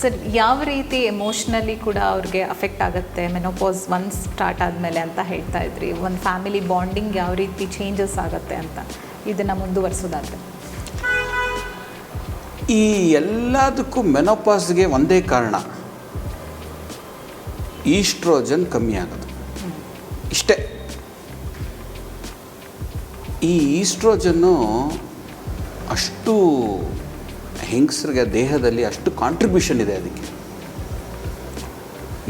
Sir ಯಾವ ರೀತಿ emotionally ಕೂಡ ಅವ್ರಿಗೆ ಅಫೆಕ್ಟ್ ಆಗುತ್ತೆ? ಮೆನೋಪಾಸ್ ಒನ್ಸ್ ಸ್ಟಾರ್ಟ್ ಆದಮೇಲೆ ಅಂತ ಹೇಳ್ತಾ ಇದ್ರಿ. ಒಂದು ಫ್ಯಾಮಿಲಿ ಬಾಂಡಿಂಗ್ ಯಾವ ರೀತಿ ಚೇಂಜಸ್ ಆಗುತ್ತೆ ಅಂತ ಇದನ್ನು ಮುಂದುವರಿಸೋದಾದ್ರೆ? ಈ ಎಲ್ಲದಕ್ಕೂ ಮೆನೋಪಾಸ್ಗೆ ಒಂದೇ ಕಾರಣ. ಈಸ್ಟ್ರೋಜನ್ ಕಮ್ಮಿ ಆಗೋದು. ಇಷ್ಟೇ. ಈ ಈಸ್ಟ್ರೋಜನ್ನು ಅಷ್ಟು ಹೆಂಗಸರಿಗೆ ದೇಹದಲ್ಲಿ ಅಷ್ಟು ಕಾಂಟ್ರಿಬ್ಯೂಷನ್ ಇದೆ ಅದಕ್ಕೆ.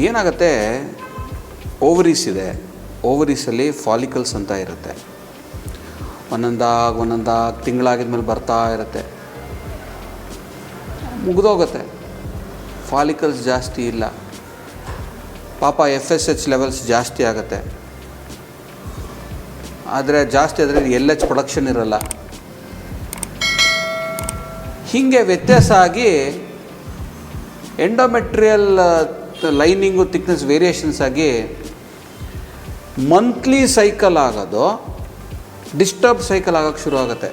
ಏನಾಗುತ್ತೆ? ಓವರೀಸ್ ಇದೆ. ಓವರೀಸಲ್ಲಿ ಫಾಲಿಕಲ್ಸ್ ಅಂತ ಇರುತ್ತೆ. ಒಂದೊಂದಾಗ ಒಂದೊಂದಾಗಿ ತಿಂಗಳಾಗಿದ್ಮೇಲೆ ಬರ್ತಾ ಇರುತ್ತೆ. ಮುಗಿದೋಗುತ್ತೆ. ಫಾಲಿಕಲ್ಸ್ ಜಾಸ್ತಿ ಇಲ್ಲ. ಪಾಪ ಎಫ್ ಎಸ್ ಎಚ್ ಲೆವೆಲ್ಸ್ ಜಾಸ್ತಿ ಆಗುತ್ತೆ. ಆದರೆ ಜಾಸ್ತಿ ಆದರೆ ಎಲ್ ಎಚ್ ಪ್ರೊಡಕ್ಷನ್ ಇರಲ್ಲ. ಹೀಗೆ ವ್ಯತ್ಯಾಸ ಆಗಿ ಎಂಡೋಮೆಟ್ರಿಯಲ್ ಲೈನಿಂಗು ತಿಕ್ನೆಸ್ ವೇರಿಯೇಷನ್ಸ್ ಆಗಿ ಮಂತ್ಲಿ ಸೈಕಲ್ ಆಗೋದು ಡಿಸ್ಟರ್ಬ್ ಸೈಕಲ್ ಆಗೋಕ್ಕೆ ಶುರು ಆಗುತ್ತೆ.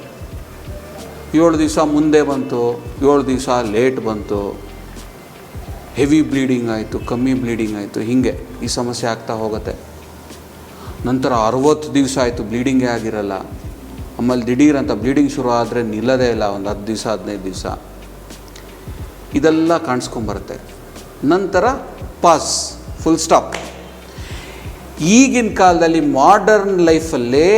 ಏಳು ದಿವಸ ಮುಂದೆ ಬಂತು, ಏಳು ದಿವಸ ಲೇಟ್ ಬಂತು ಹೆವಿ ಬ್ಲೀಡಿಂಗ್ ಆಯಿತು, ಕಮ್ಮಿ ಬ್ಲೀಡಿಂಗ್ ಆಯಿತು, ಹೀಗೆ ಈ ಸಮಸ್ಯೆ ಆಗ್ತಾ ಹೋಗುತ್ತೆ. ನಂತರ ಅರುವತ್ತು ದಿವಸ ಆಯಿತು ಬ್ಲೀಡಿಂಗೇ ಆಗಿರಲ್ಲ. ಆಮೇಲೆ ದಿಢೀರ್ ಅಂತ ಬ್ಲೀಡಿಂಗ್ ಶುರು ಆದರೆ ನಿಲ್ಲದೇ ಇಲ್ಲ, ಒಂದು ಹತ್ತು ದಿವಸ, ಹದಿನೈದು ದಿವಸ. ಇದೆಲ್ಲ ಕಾಣಿಸ್ಕೊಂಬರುತ್ತೆ. ನಂತರ ಪಾಸ್ ಫುಲ್ ಸ್ಟಾಪ್ ಈಗಿನ ಕಾಲದಲ್ಲಿ ಮಾಡರ್ನ್ ಲೈಫಲ್ಲಿ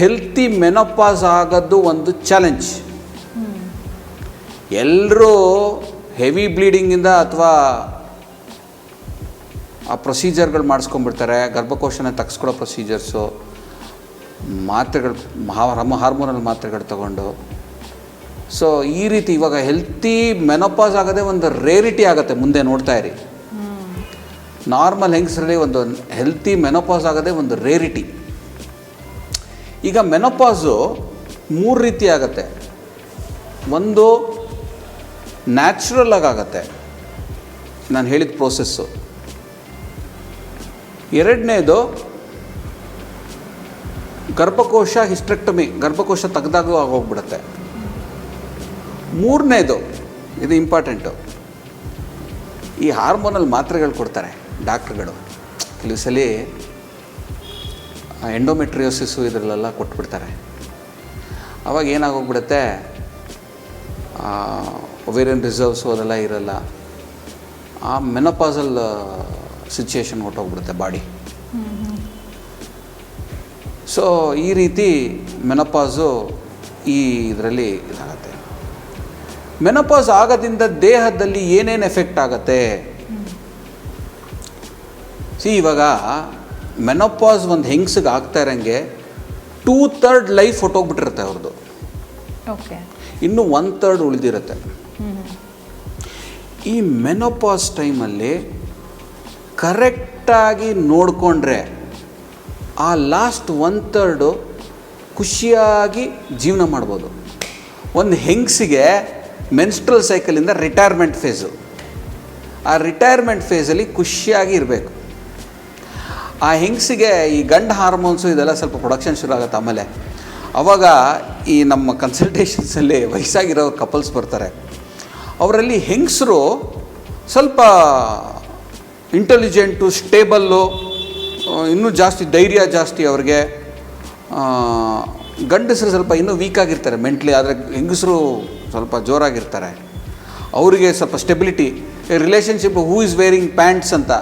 ಹೆಲ್ತಿ ಮೆನೋಪಾಸ್ ಆಗೋದು ಒಂದು ಚಾಲೆಂಜ್ ಎಲ್ಲರೂ ಹೆವಿ ಬ್ಲೀಡಿಂಗಿಂದ ಅಥವಾ ಆ ಪ್ರೊಸೀಜರ್ಗಳು ಮಾಡಿಸ್ಕೊಂಡ್ಬಿಡ್ತಾರೆ, ಗರ್ಭಕೋಶನ ತಗ್ಸ್ಕೊಡೋ ಪ್ರೊಸೀಜರ್ಸು ಮಾತ್ರೆಗಳು ಹಾರ್ಮ ಹಾರ್ಮೋನಲ್ ಮಾತ್ರೆಗಳು ತಗೊಂಡು. ಸೊ ಈ ರೀತಿ ಇವಾಗ ಹೆಲ್ತಿ ಮೆನೋಪಾಸ್ ಆಗೋದೇ ಒಂದು ರೇರಿಟಿ ಆಗುತ್ತೆ, ಮುಂದೆ ನೋಡ್ತಾ ಇರಿ. ನಾರ್ಮಲ್ ಹೆಂಗಸರಲ್ಲಿ ಒಂದು ಹೆಲ್ತಿ ಮೆನೋಪಾಸ್ ಆಗೋದೇ ಒಂದು ರೇರಿಟಿ ಈಗ ಮೆನೋಪಾಸು ಮೂರು ರೀತಿ ಆಗುತ್ತೆ. ಒಂದು ನ್ಯಾಚುರಲ್ ಆಗುತ್ತೆ. ನಾನು ಹೇಳಿದ ಪ್ರೋಸೆಸ್ಸು ಎರಡನೇದು ಗರ್ಭಕೋಶ ಹಿಸ್ಟ್ರೆಕ್ಟಮಿ, ಗರ್ಭಕೋಶ ತೆಗ್ದಾಗೂ ಆಗೋಗ್ಬಿಡುತ್ತೆ. ಮೂರನೇದು, ಇದು ಇಂಪಾರ್ಟೆಂಟು. ಈ ಹಾರ್ಮೋನಲ್ ಮಾತ್ರೆಗಳು ಕೊಡ್ತಾರೆ ಡಾಕ್ಟ್ರುಗಳು. ಕೆಲವು ಸಲ ಎಂಡೋಮೆಟ್ರಿಯೋಸಿಸು ಇದರಲ್ಲೆಲ್ಲ ಕೊಟ್ಬಿಡ್ತಾರೆ. ಅವಾಗ ಏನಾಗೋಗ್ಬಿಡುತ್ತೆ? ಒವೇರಿಯನ್ ರಿಸರ್ವ್ಸು ಅದೆಲ್ಲ ಇರಲ್ಲ. ಆ ಮೆನೋಪಾಸಲ್ ಸಿಚುಯೇಷನ್ ಹೊಟ್ಟೋಗ್ಬಿಡುತ್ತೆ ಬಾಡಿ. ಸೊ ಈ ರೀತಿ ಮೆನಪಾಸು ಈ ಇದರಲ್ಲಿ ಇದಾಗತ್ತೆ. ಮೆನಪಾಸ್ ಆಗೋದ್ರಿಂದ ದೇಹದಲ್ಲಿ ಏನೇನು ಎಫೆಕ್ಟ್ ಆಗತ್ತೆ? ಸಿ ಇವಾಗ ಮೆನೋಪಾಸ್ ಒಂದು ಹೆಂಗ್ಸಿಗೆ ಆಗ್ತಾ ಇರೋಂಗೆ ಟೂ ತರ್ಡ್ ಲೈಫ್ ಹೊಟ್ಟೋಗ್ಬಿಟ್ಟಿರುತ್ತೆ ಅವ್ರದ್ದು ಓಕೆ ಇನ್ನು ಒನ್ ತರ್ಡ್ ಉಳಿದಿರುತ್ತೆ. ಈ ಮೆನೋಪಾಸ್ ಟೈಮಲ್ಲಿ ಕರೆಕ್ಟಾಗಿ ನೋಡಿಕೊಂಡ್ರೆ ಆ ಲಾಸ್ಟ್ ಒನ್ ತರ್ಡು ಖುಷಿಯಾಗಿ ಜೀವನ ಮಾಡ್ಬೋದು. ಒಂದು ಹೆಂಗ್ಸಿಗೆ ಮೆನ್ಸ್ಟ್ರಲ್ ಸೈಕಲಿಂದ ರಿಟೈರ್ಮೆಂಟ್ ಫೇಸು ಆ ರಿಟೈರ್ಮೆಂಟ್ ಫೇಸಲ್ಲಿ ಖುಷಿಯಾಗಿ ಇರಬೇಕು. ಆ ಹೆಂಗ್ಸಿಗೆ ಈ ಗಂಡ ಹಾರ್ಮೋನ್ಸು ಇದೆಲ್ಲ ಸ್ವಲ್ಪ ಪ್ರೊಡಕ್ಷನ್ ಶುರು ಆಗುತ್ತೆ ಆಮೇಲೆ. ಅವಾಗ ಈ ನಮ್ಮ ಕನ್ಸಲ್ಟೇಷನ್ಸಲ್ಲಿ ವಯಸ್ಸಾಗಿರೋ ಕಪಲ್ಸ್ ಬರ್ತಾರೆ. ಅವರಲ್ಲಿ ಹೆಂಗಸರು ಸ್ವಲ್ಪ ಇಂಟೆಲಿಜೆಂಟು ಸ್ಟೇಬಲ್ಲು ಇನ್ನೂ ಜಾಸ್ತಿ ಧೈರ್ಯ ಜಾಸ್ತಿ ಅವ್ರಿಗೆ ಗಂಡಸರು ಸ್ವಲ್ಪ ಇನ್ನೂ ವೀಕ್ ಆಗಿರ್ತಾರೆ ಮೆಂಟ್ಲಿ ಆದರೆ ಹೆಂಗಸರು ಸ್ವಲ್ಪ ಜೋರಾಗಿರ್ತಾರೆ. ಅವರಿಗೆ ಸ್ವಲ್ಪ stability relationship who is wearing pants ಅಂತ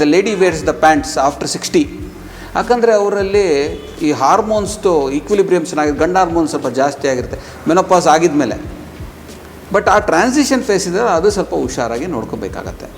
the lady wears the pants after sixty ಯಾಕಂದರೆ ಅವರಲ್ಲಿ ಈ ಹಾರ್ಮೋನ್ಸ್ದು ಈಕ್ವಿಲಿಬ್ರಿಯಮ್ ಚೆನ್ನಾಗಿ, ಗಂಡ ಹಾರ್ಮೋನ್ ಸ್ವಲ್ಪ ಜಾಸ್ತಿ ಆಗಿರುತ್ತೆ ಮೆನೋಪಾಸ್ ಆಗಿದ್ಮೇಲೆ. ಬಟ್ ಆ ಟ್ರಾನ್ಸಿಷನ್ ಫೇಸ್ ಅದು ಸ್ವಲ್ಪ ಹುಷಾರಾಗಿ ನೋಡ್ಕೋಬೇಕಾಗತ್ತೆ.